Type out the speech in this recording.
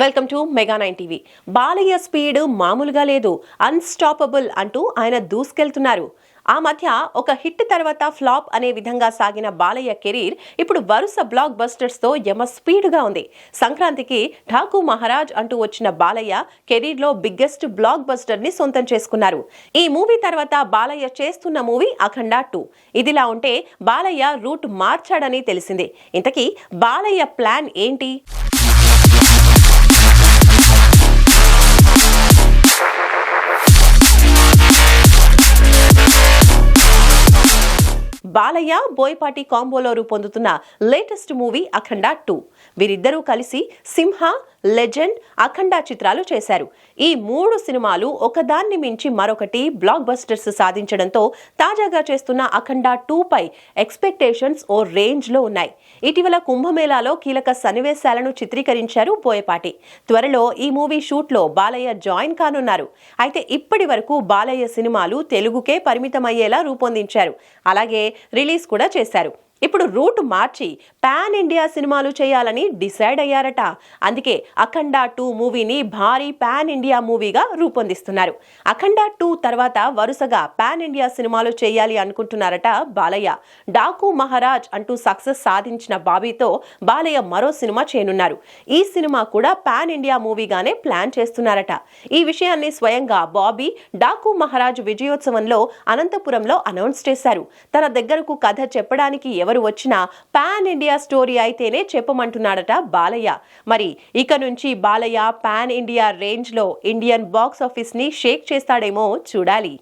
Welcome to mega nine TV. Balayya speed మామూలుగా లేదు unstoppable అంటూ ఆయన దూసుకెళ్తున్నారు. ఆ మధ్య ఒక హిట్ తర్వాత ఫ్లాప్ అనే విధంగా సాగిన బాలయ్య కెరీర్ ఇప్పుడు వరుస బ్లాక్ బస్టర్స్తో యమ స్పీడ్గా ఉంది. సంక్రాంతికి ఠాకు మహారాజ్ అంటూ వచ్చిన బాలయ్య కెరీర్లో బిగ్గెస్ట్ బ్లాక్ బస్టర్ని సొంతం చేసుకున్నారు. ఈ మూవీ తర్వాత బాలయ్య చేస్తున్న మూవీ అఖండ టూ. ఇదిలా ఉంటే బాలయ్య రూట్ మార్చాడని తెలిసింది. ఇంతకీ బాలయ్య ప్లాన్ ఏంటి? బాలయ్య బోయపాటి కాంబోలో రూపొందుతున్న లేటెస్ట్ మూవీ అఖండ టూ. వీరిద్దరూ కలిసి సింహ లెజెండ్ అఖండ చిత్రాలు చేశారు. ఈ మూడు సినిమాలు ఒకదాన్ని మించి మరొకటి బ్లాక్ బస్టర్స్ సాధించడంతో తాజాగా చేస్తున్న అఖండ టూ పై ఎక్స్పెక్టేషన్స్ ఓ రేంజ్లో ఉన్నాయి. ఇటీవల కుంభమేళాలో కీలక సన్నివేశాలను చిత్రీకరించారు బోయపాటి. త్వరలో ఈ మూవీ షూట్లో బాలయ్య జాయిన్ కానున్నారు. అయితే ఇప్పటి వరకు బాలయ్య సినిమాలు తెలుగుకే పరిమితమయ్యేలా రూపొందించారు. అలాగే రిలీజ్ కూడా చేశారు. ఇప్పుడు రూట్ మార్చి పాన్ ఇండియా సినిమాలు చేయాలని డిసైడ్ అయ్యారట. అందుకే అఖండ టూ మూవీని భారీ పాన్ ఇండియా మూవీగా రూపొందిస్తున్నారు. అఖండ టూ తర్వాత వరుసగా పాన్ ఇండియా సినిమాలు చేయాలి అనుకుంటున్నారట బాలయ్య. డాకు మహారాజ్ అంటూ సక్సెస్ సాధించిన బాబీతో బాలయ్య మరో సినిమా చేయనున్నారు. ఈ సినిమా కూడా పాన్ ఇండియా మూవీగానే ప్లాన్ చేస్తున్నారట. ఈ విషయాన్ని స్వయంగా బాబీ డాకు మహారాజ్ విజయోత్సవంలో అనంతపురంలో అనౌన్స్ చేశారు. తన దగ్గరకు కథ చెప్పడానికి ఎవరు వచ్చినా పాన్ ఇండియా స్టోరీ అయితేనే చెప్పమంటున్నాడట బాలయ్య. మరి ఇక నుంచి బాలయ్య పాన్ ఇండియా రేంజ్లో ఇండియన్ బాక్స్ ఆఫీస్ని షేక్ చేస్తాడేమో చూడాలి.